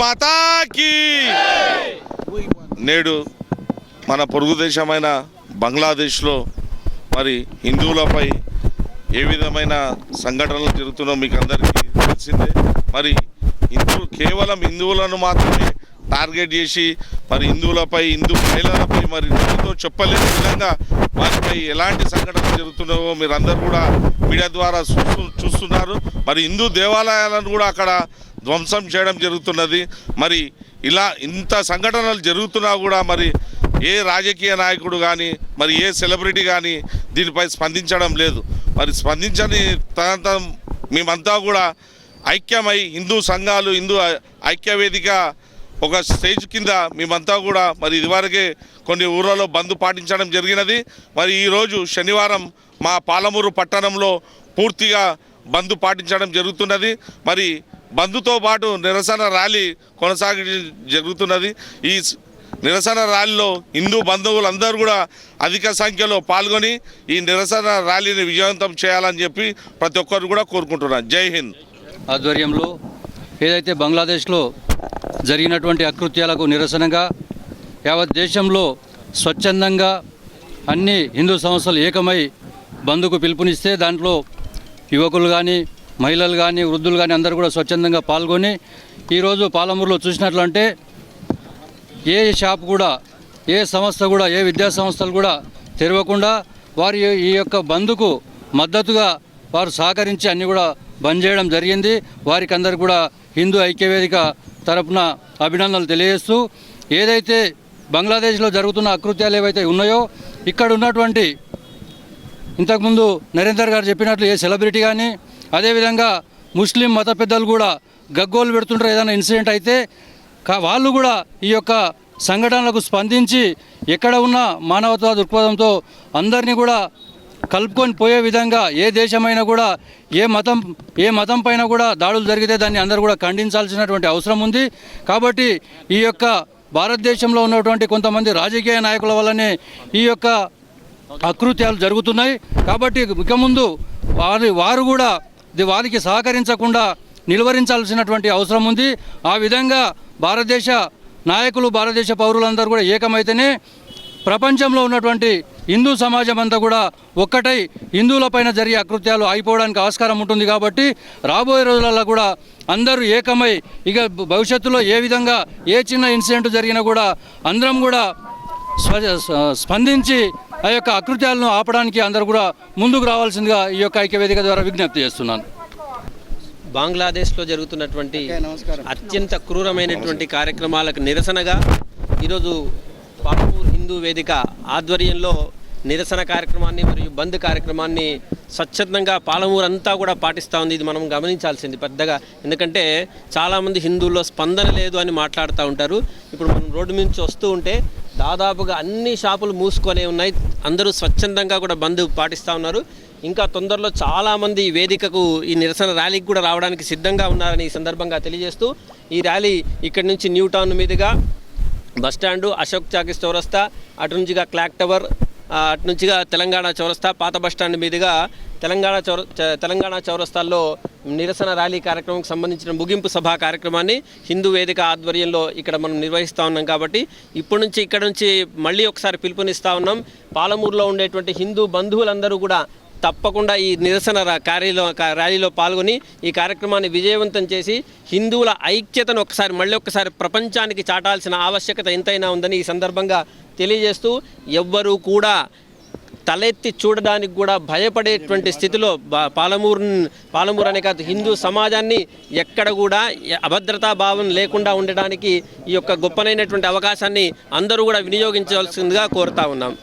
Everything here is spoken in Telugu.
మాతాకి నేడు మన పొరుగు దేశమైన బంగ్లాదేశ్లో మరి హిందువులపై ఏ విధమైన సంఘటనలు జరుగుతున్నా మీకు అందరికీ తెలిసిందే. మరి హిందువులు కేవలం హిందువులను మాత్రమే టార్గెట్ చేసి మరి హిందువులపై హిందూ మహిళలపై మరి నోటితో చెప్పలేని విధంగా వారిపై ఎలాంటి సంఘటనలు జరుగుతున్నావో మీరు అందరూ కూడా మీడియా ద్వారా చూస్తున్నారు. మరి హిందూ దేవాలయాలను కూడా అక్కడ ధ్వంసం చేయడం జరుగుతున్నది. మరి ఇలా ఇంత సంఘటనలు జరుగుతున్నా కూడా మరి ఏ రాజకీయ నాయకుడు కానీ మరి ఏ సెలబ్రిటీ కానీ దీనిపై స్పందించడం లేదు. మరి స్పందించని తనంతం మేమంతా కూడా ఐక్యమై హిందూ సంఘాలు హిందూ ఐక్యవేదిక ఒక స్టేజ్ కింద మేమంతా కూడా మరి ఇదివరకే కొన్ని ఊర్లలో బంద్ పాటించడం జరిగినది. మరి ఈరోజు శనివారం మా పాలమూరు పట్టణంలో పూర్తిగా బంద్ పాటించడం జరుగుతున్నది. మరి బంద్తో పాటు నిరసన ర్యాలీ కొనసాగి జరుగుతున్నది. ఈ నిరసన ర్యాలీలో హిందూ బంధువులందరూ కూడా అధిక సంఖ్యలో పాల్గొని ఈ నిరసన ర్యాలీని విజయవంతం చేయాలని చెప్పి ప్రతి ఒక్కరు కూడా కోరుకుంటున్నారు. జై హింద్. ఆధ్వర్యంలో ఏదైతే బంగ్లాదేశ్లో జరిగినటువంటి అకృత్యాలకు నిరసనగా యావత్ దేశంలో స్వచ్ఛందంగా అన్ని హిందూ సంస్థలు ఏకమై బంధుకు పిలుపునిస్తే దాంట్లో యువకులు కానీ మహిళలు కానీ వృద్ధులు కానీ అందరూ కూడా స్వచ్ఛందంగా పాల్గొని ఈరోజు పాలమూరులో చూసినట్లంటే ఏ షాప్ కూడా ఏ సంస్థ కూడా ఏ విద్యా సంస్థలు కూడా తెరవకుండా వారి ఈ యొక్క బంద్కు మద్దతుగా వారు సహకరించి అన్ని కూడా బంద్ చేయడం జరిగింది. వారికి అందరు కూడా హిందూ ఐక్యవేదిక తరపున అభినందనలు తెలియజేస్తూ ఏదైతే బంగ్లాదేశ్లో జరుగుతున్న అకృత్యాలు ఏవైతే ఉన్నాయో ఇక్కడ ఉన్నటువంటి ఇంతకుముందు నరేందర్ గారు చెప్పినట్లు ఏ సెలబ్రిటీ కానీ అదేవిధంగా ముస్లిం మత పెద్దలు కూడా గగ్గోలు పెడుతుంటారు ఏదైనా ఇన్సిడెంట్ అయితే వాళ్ళు కూడా ఈ యొక్క సంఘటనలకు స్పందించి ఎక్కడ ఉన్న మానవత్వ దృక్పథంతో అందరినీ కూడా కలుపుకొని పోయే విధంగా ఏ దేశమైనా కూడా ఏ మతం ఏ మతం పైన కూడా దాడులు జరిగితే దాన్ని అందరూ కూడా ఖండించాల్సినటువంటి అవసరం ఉంది. కాబట్టి ఈ యొక్క భారతదేశంలో ఉన్నటువంటి కొంతమంది రాజకీయ నాయకుల వల్లనే ఈ యొక్క అకృత్యాలు జరుగుతున్నాయి. కాబట్టి ఇక ముందు వారి వారు కూడా వారికి సహకరించకుండా నిలువరించాల్సినటువంటి అవసరం ఉంది. ఆ విధంగా భారతదేశ నాయకులు భారతదేశ పౌరులందరూ కూడా ఏకమైతేనే ప్రపంచంలో ఉన్నటువంటి హిందూ సమాజం అంతా కూడా ఒక్కటై హిందువులపైన జరిగే అకృత్యాలు అయిపోవడానికి ఆస్కారం ఉంటుంది కాబట్టి రాబోయే రోజులలో కూడా అందరూ ఏకమై ఇక భవిష్యత్తులో ఏ విధంగా ఏ చిన్న ఇన్సిడెంట్ జరిగినా కూడా అందరం కూడా స్పందించి ఆ యొక్క అకృత్యాలను ఆపడానికి అందరూ కూడా ముందుకు రావాల్సిందిగా ఈ యొక్క ఐక్యవేదిక ద్వారా విజ్ఞప్తి చేస్తున్నాను. బంగ్లాదేశ్లో జరుగుతున్నటువంటి అత్యంత క్రూరమైనటువంటి కార్యక్రమాలకు నిరసనగా ఈరోజు పాలమూరు హిందూ వేదిక ఆధ్వర్యంలో నిరసన కార్యక్రమాన్ని మరియు బంద్ కార్యక్రమాన్ని స్వచ్ఛందంగా పాలమూరు అంతా కూడా పాటిస్తూ ఉంది. ఇది మనం గమనించాల్సింది పెద్దగా. ఎందుకంటే చాలామంది హిందువుల్లో స్పందన లేదు అని మాట్లాడుతూ ఉంటారు. ఇప్పుడు మనం రోడ్డు నుంచి వస్తూ ఉంటే దాదాపుగా అన్ని షాపులు మూసుకొనే ఉన్నాయి. అందరూ స్వచ్ఛందంగా కూడా బంద్ పాటిస్తూ ఉన్నారు. ఇంకా తొందరలో చాలామంది ఈ వేదికకు ఈ నిరసన ర్యాలీకి కూడా రావడానికి సిద్ధంగా ఉన్నారని ఈ సందర్భంగా తెలియజేస్తూ ఈ ర్యాలీ ఇక్కడి నుంచి న్యూ టౌన్ మీదుగా బస్టాండు అశోక్ చాకిస్ చౌరస్తా అటు నుంచిగా క్లాక్ టవర్ అటు నుంచిగా తెలంగాణ చౌరస్తా పాత బస్టాండ్ మీదుగా తెలంగాణ చౌర తెలంగాణ చౌరస్తాల్లో నిరసన ర్యాలీ కార్యక్రమంకి సంబంధించిన ముగింపు సభా కార్యక్రమాన్ని హిందూ వేదిక ఆధ్వర్యంలో ఇక్కడ మనం నిర్వహిస్తూ ఉన్నాం కాబట్టి ఇప్పటి నుంచి ఇక్కడ నుంచి మళ్ళీ ఒకసారి పిలుపునిస్తూ ఉన్నాం. పాలమూరులో ఉండేటువంటి హిందూ బంధువులందరూ కూడా తప్పకుండా ఈ నిరసన కార్యలో ర్యాలీలో పాల్గొని ఈ కార్యక్రమాన్ని విజయవంతం చేసి హిందువుల ఐక్యతను ఒకసారి మళ్ళీ ఒకసారి ప్రపంచానికి చాటాల్సిన ఆవశ్యకత ఎంతైనా ఉందని ఈ సందర్భంగా తెలియజేస్తూ ఎవ్వరూ కూడా తలెత్తి చూడడానికి కూడా భయపడేటువంటి స్థితిలో పాలమూరు పాలమూరు అనే కాదు హిందూ సమాజాన్ని ఎక్కడ కూడా అభద్రతా భావం లేకుండా ఉండడానికి ఈ యొక్క గొప్పనైనటువంటి అవకాశాన్ని అందరూ కూడా వినియోగించవలసిందిగా కోరుతా ఉన్నాం.